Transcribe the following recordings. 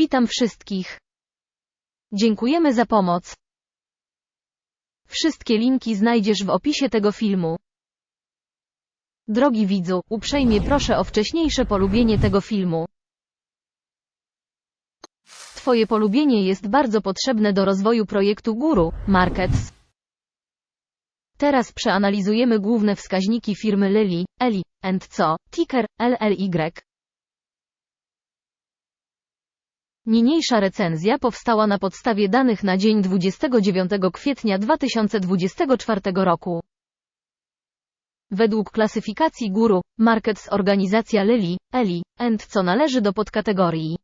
Witam wszystkich. Dziękujemy za pomoc. Wszystkie linki znajdziesz w opisie tego filmu. Drogi widzu, uprzejmie proszę o wcześniejsze polubienie tego filmu. Twoje polubienie jest bardzo potrzebne do rozwoju projektu Guru Markets. Teraz przeanalizujemy główne wskaźniki firmy Lilly, Eli, Co, ticker LLY. Niniejsza recenzja powstała na podstawie danych na dzień 29 kwietnia 2024 roku. Według klasyfikacji Guru, Markets organizacja Lilly, Eli, and Co należy do podkategorii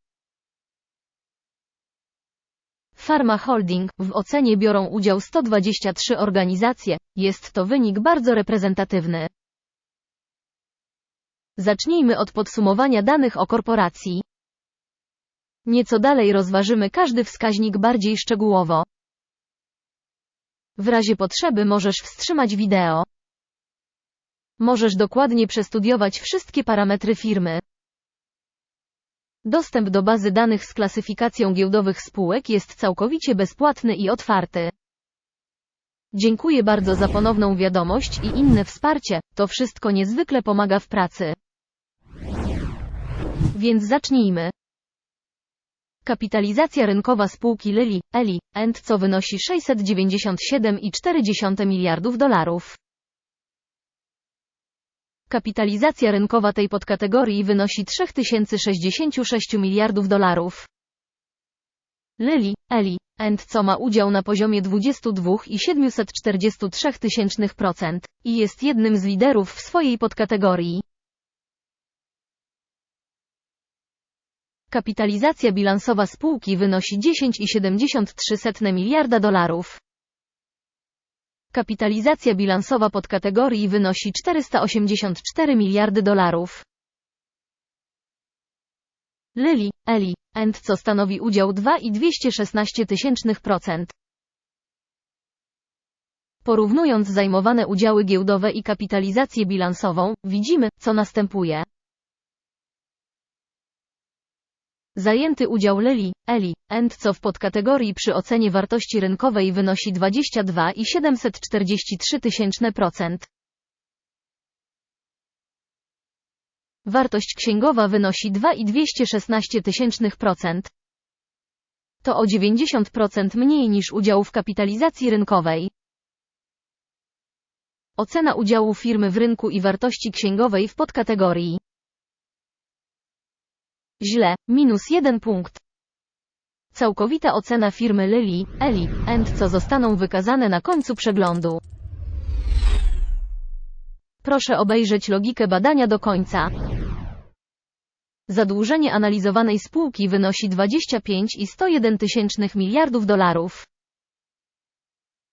Pharma Holding, w ocenie biorą udział 123 organizacje, jest to wynik bardzo reprezentatywny. Zacznijmy od podsumowania danych o korporacji. Nieco dalej rozważymy każdy wskaźnik bardziej szczegółowo. W razie potrzeby możesz wstrzymać wideo. Możesz dokładnie przestudiować wszystkie parametry firmy. Dostęp do bazy danych z klasyfikacją giełdowych spółek jest całkowicie bezpłatny i otwarty. Dziękuję bardzo za ponowną wiadomość i inne wsparcie, to wszystko niezwykle pomaga w pracy. Więc zacznijmy. Kapitalizacja rynkowa spółki Lilly, Eli, End co wynosi 697,4 miliardów dolarów. Kapitalizacja rynkowa tej podkategorii wynosi 3066 miliardów dolarów. Lilly, Eli, End co ma udział na poziomie 22,743% i jest jednym z liderów w swojej podkategorii. Kapitalizacja bilansowa spółki wynosi 10,73 miliarda dolarów. Kapitalizacja bilansowa podkategorii wynosi 484 miliardy dolarów. Lilly, Eli, End co stanowi udział 2,216%. Porównując zajmowane udziały giełdowe i kapitalizację bilansową, widzimy, co następuje. Zajęty udział Lilly, Eli, End co w podkategorii przy ocenie wartości rynkowej wynosi 22,743%. Wartość księgowa wynosi 2,216%. To o 90% mniej niż udział w kapitalizacji rynkowej. Ocena udziału firmy w rynku i wartości księgowej w podkategorii Źle, minus jeden punkt. Całkowita ocena firmy Lilly, Eli, End co zostaną wykazane na końcu przeglądu. Proszę obejrzeć logikę badania do końca. Zadłużenie analizowanej spółki wynosi 25,101 tysięcznych miliardów dolarów.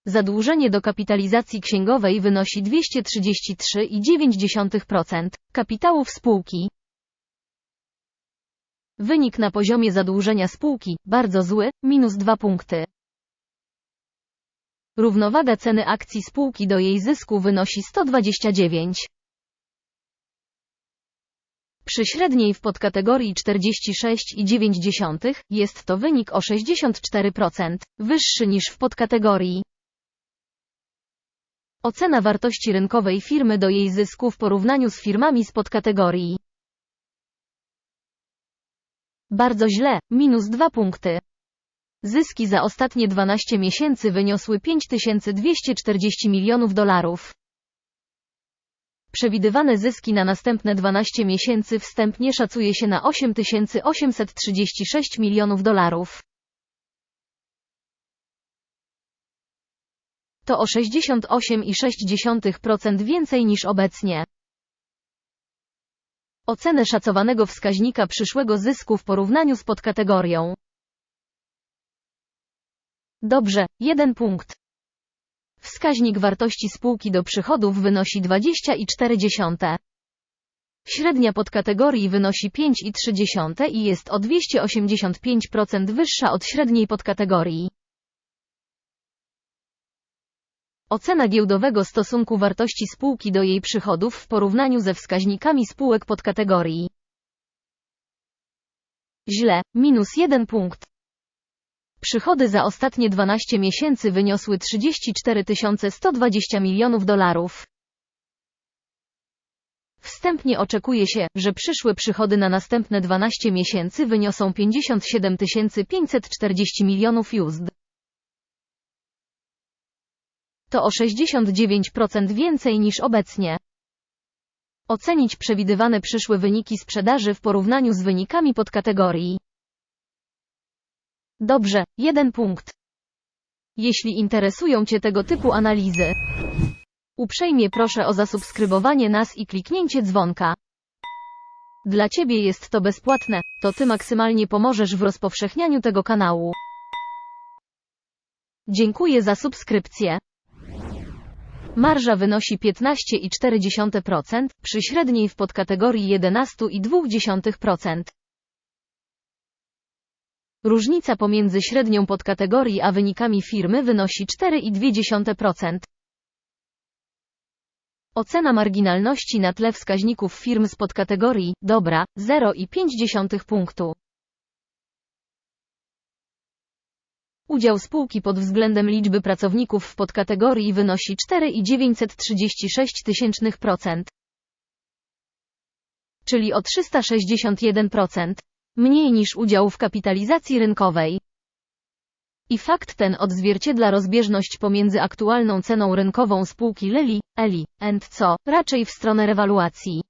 Zadłużenie do kapitalizacji księgowej wynosi 233,9% kapitałów spółki. Wynik na poziomie zadłużenia spółki, bardzo zły, minus 2 punkty. Równowaga ceny akcji spółki do jej zysku wynosi 129. Przy średniej w podkategorii 46,9 jest to wynik o 64%, wyższy niż w podkategorii. Ocena wartości rynkowej firmy do jej zysku w porównaniu z firmami z podkategorii. Bardzo źle, minus 2 punkty. Zyski za ostatnie 12 miesięcy wyniosły 5240 milionów dolarów. Przewidywane zyski na następne 12 miesięcy wstępnie szacuje się na 8836 milionów dolarów. To o 68,6% więcej niż obecnie. Ocenę szacowanego wskaźnika przyszłego zysku w porównaniu z podkategorią. Dobrze, jeden punkt. Wskaźnik wartości spółki do przychodów wynosi 20,4. Średnia podkategorii wynosi 5,3 i jest o 285% wyższa od średniej podkategorii. Ocena giełdowego stosunku wartości spółki do jej przychodów w porównaniu ze wskaźnikami spółek podkategorii. Źle, minus 1 punkt. Przychody za ostatnie 12 miesięcy wyniosły 34 120 milionów dolarów. Wstępnie oczekuje się, że przyszłe przychody na następne 12 miesięcy wyniosą 57 540 milionów USD. To o 69% więcej niż obecnie. Ocenić przewidywane przyszłe wyniki sprzedaży w porównaniu z wynikami podkategorii. Dobrze, jeden punkt. Jeśli interesują Cię tego typu analizy, uprzejmie proszę o zasubskrybowanie nas i kliknięcie dzwonka. Dla Ciebie jest to bezpłatne, to Ty maksymalnie pomożesz w rozpowszechnianiu tego kanału. Dziękuję za subskrypcję. Marża wynosi 15,4%, przy średniej w podkategorii 11,2%. Różnica pomiędzy średnią podkategorii a wynikami firmy wynosi 4,2%. Ocena marginalności na tle wskaźników firm z podkategorii dobra 0,5 punktu. Udział spółki pod względem liczby pracowników w podkategorii wynosi 4,936%, czyli o 361%, mniej niż udział w kapitalizacji rynkowej. I fakt ten odzwierciedla rozbieżność pomiędzy aktualną ceną rynkową spółki Lilly, Eli, and Co, raczej w stronę rewaluacji.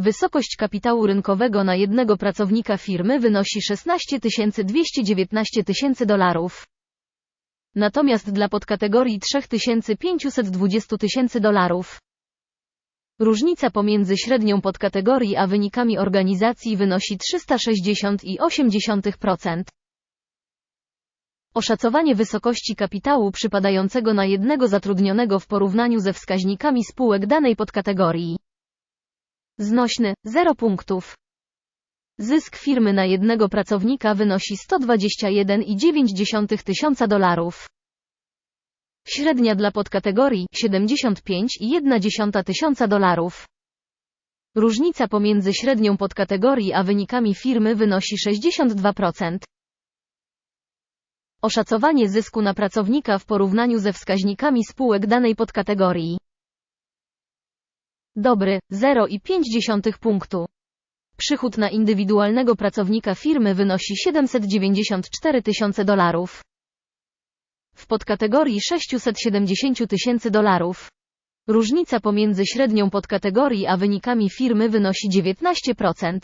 Wysokość kapitału rynkowego na jednego pracownika firmy wynosi 16 219 tysięcy dolarów. Natomiast dla podkategorii 3520 tysięcy dolarów. Różnica pomiędzy średnią podkategorii a wynikami organizacji wynosi 360,8%. Oszacowanie wysokości kapitału przypadającego na jednego zatrudnionego w porównaniu ze wskaźnikami spółek danej podkategorii. Znośny, 0 punktów. Zysk firmy na jednego pracownika wynosi 121,9 tysiąca dolarów. Średnia dla podkategorii 75,1 tysiąca dolarów. Różnica pomiędzy średnią podkategorii a wynikami firmy wynosi 62%. Oszacowanie zysku na pracownika w porównaniu ze wskaźnikami spółek danej podkategorii. Dobry, 0,5 punktu. Przychód na indywidualnego pracownika firmy wynosi 794 tysiące dolarów. W podkategorii 670 tysięcy dolarów. Różnica pomiędzy średnią podkategorii a wynikami firmy wynosi 19%.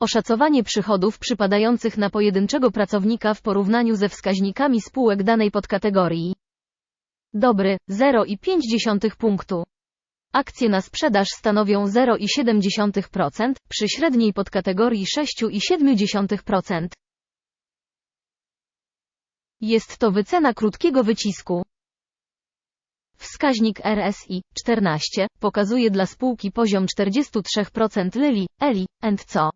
Oszacowanie przychodów przypadających na pojedynczego pracownika w porównaniu ze wskaźnikami spółek danej podkategorii. Dobry, 0,5 punktu. Akcje na sprzedaż stanowią 0,7%, przy średniej podkategorii 6,7%. Jest to wycena krótkiego wycisku. Wskaźnik RSI 14 pokazuje dla spółki poziom 43% Lilly, Eli, and Co.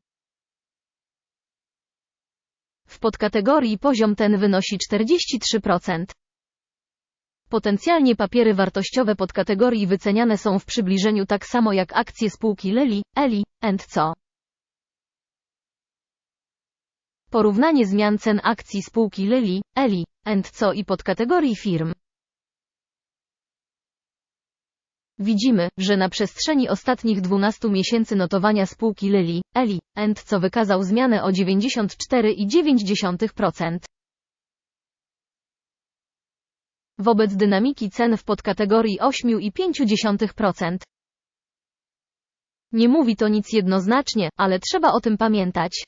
W podkategorii poziom ten wynosi 43%. Potencjalnie papiery wartościowe podkategorii wyceniane są w przybliżeniu tak samo jak akcje spółki Lilly, Eli, and Co. Porównanie zmian cen akcji spółki Lilly, Eli, and Co i podkategorii firm. Widzimy, że na przestrzeni ostatnich 12 miesięcy notowania spółki Lilly, Eli, and Co wykazał zmianę o 94,9%. Wobec dynamiki cen w podkategorii 8,5%. Nie mówi to nic jednoznacznie, ale trzeba o tym pamiętać.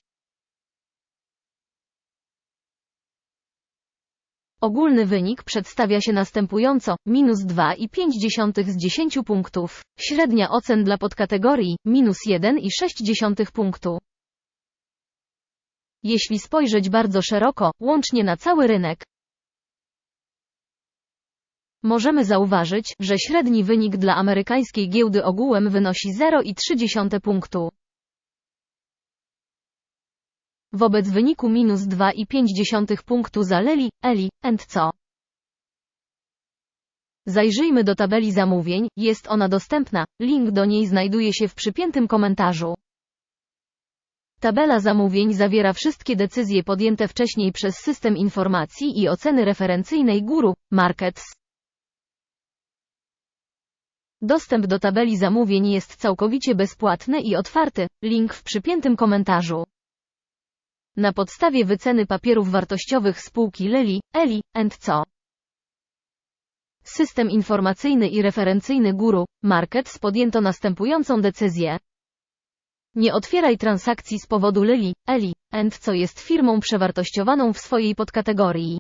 Ogólny wynik przedstawia się następująco, minus 2,5 z 10 punktów. Średnia ocen dla podkategorii, minus 1,6 punktu. Jeśli spojrzeć bardzo szeroko, łącznie na cały rynek, możemy zauważyć, że średni wynik dla amerykańskiej giełdy ogółem wynosi 0,3 punktu. Wobec wyniku minus 2,5 punktu za Leli, Eli, and Co. Zajrzyjmy do tabeli zamówień, jest ona dostępna, link do niej znajduje się w przypiętym komentarzu. Tabela zamówień zawiera wszystkie decyzje podjęte wcześniej przez system informacji i oceny referencyjnej Guru Markets. Dostęp do tabeli zamówień jest całkowicie bezpłatny i otwarty, link w przypiętym komentarzu. Na podstawie wyceny papierów wartościowych spółki Lilly, Eli Co. System informacyjny i referencyjny Guru Markets podjęto następującą decyzję. Nie otwieraj transakcji z powodu Lilly, Eli Co jest firmą przewartościowaną w swojej podkategorii.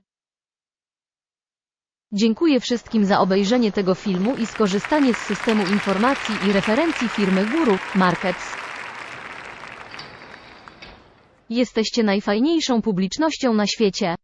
Dziękuję wszystkim za obejrzenie tego filmu i skorzystanie z systemu informacji i referencji firmy Guru Markets. Jesteście najfajniejszą publicznością na świecie.